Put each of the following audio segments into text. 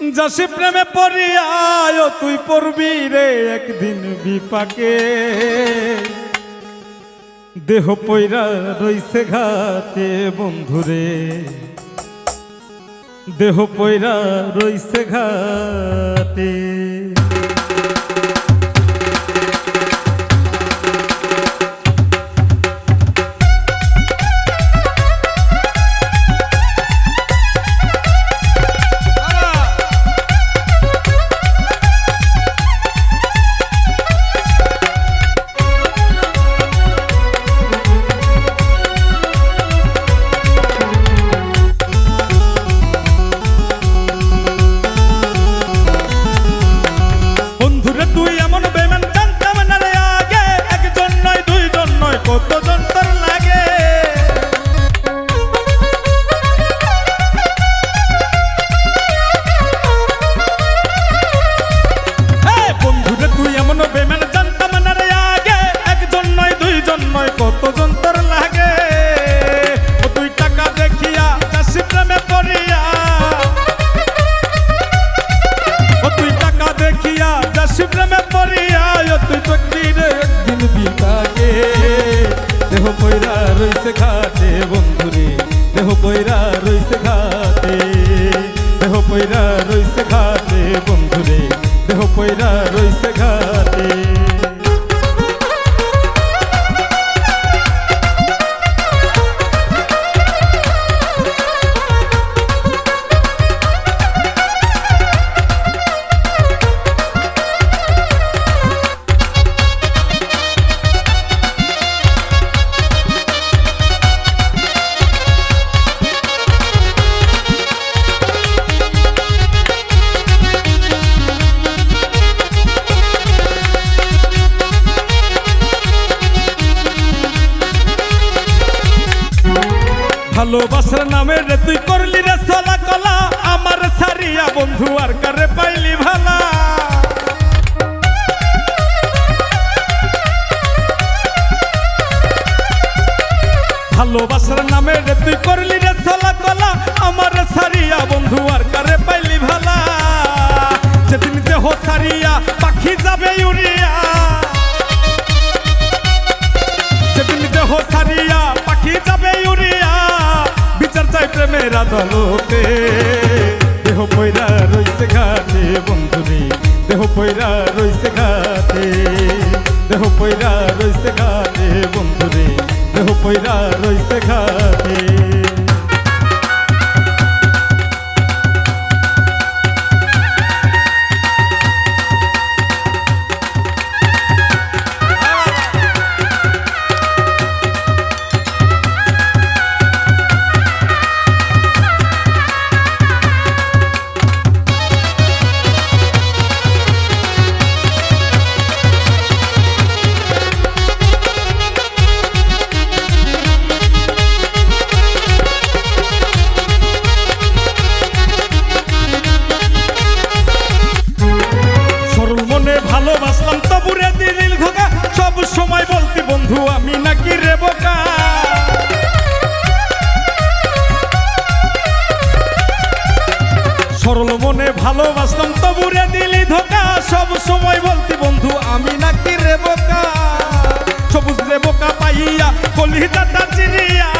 যাসি প্রেমে পড়িয়া তুই পড়বি রে একদিন বিপাকে। দেহ পৈরা রইছে ঘাতে বন্ধুরে। দেহ পৈরা রইছে ঘাটে রইছে ঘাটে বন্ধুরে। দেহ পয়রা রইছে ঘাটে। ভালোবাসার নামে রে, তুই করলি রে সলা কলা আমার সারিয়া বন্ধু আর কারে পাইলি ভালা? ভালোবাসার নামে রে, তুই করলি রে সলা কলা আমার সারিয়া বন্ধু আর কারে পাইলি ভালা? যেদিন দেহ সারিয়া পাখি যাবে উড়িয়া আদালতে। দেহ পয়রা রইছে ঘাটে বন্ধুরে দেহ পয়রা রইছে ঘাটে। দেহ পয়রা রইছে ঘাটে বন্ধুরে দেহ পয়রা রইছে ঘাটে। আমি নাকি রে বোকা? সবুজ রে বোকা পাইয়া কলিজাটা চিনিয়া।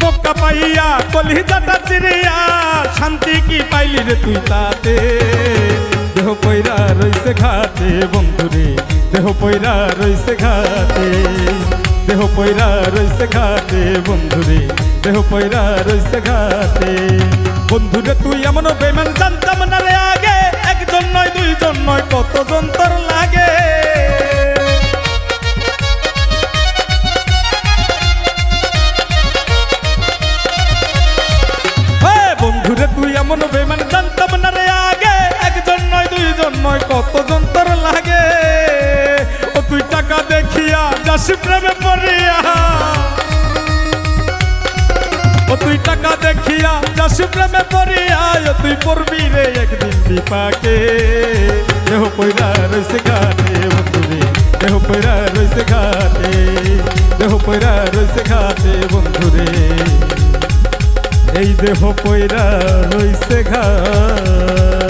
বোকা পাইয়া কলিজাটা চিনিয়া। শান্তি কি পাইলি রে তুই তাতে? দেহ পয়রা রইছে ঘাটে বন্ধুরে দেহ পয়রা রইছে ঘাটে। দেহ পয়রা রইছে ঘাটে বন্ধুরে দেহ পয়রা রইছে ঘাটে। বন্ধুরে তুই এমন বেমান আগে জন্যই কত যন্তর লাগে। বন্ধুরে, তুই এমন বেমান জানতাম না রে আগে। একজন নয়, দুইজন নয়, কত যন্তর লাগে। ও তুই টাকা দেখিয়া যাস প্রেমে পড়িয়া দেখিয়া যাস প্রেমে পড়িয়া তুই পড়বি রে একদিন বিপাকে। দেহ পয়রা রইছে ঘাটে বন্ধুরে দেহ পয়রা রইছে ঘাটে। দেহ পয়রা রইছে ঘাটে, বন্ধুরে। এই দেহ পয়রা রইছে ঘাটে।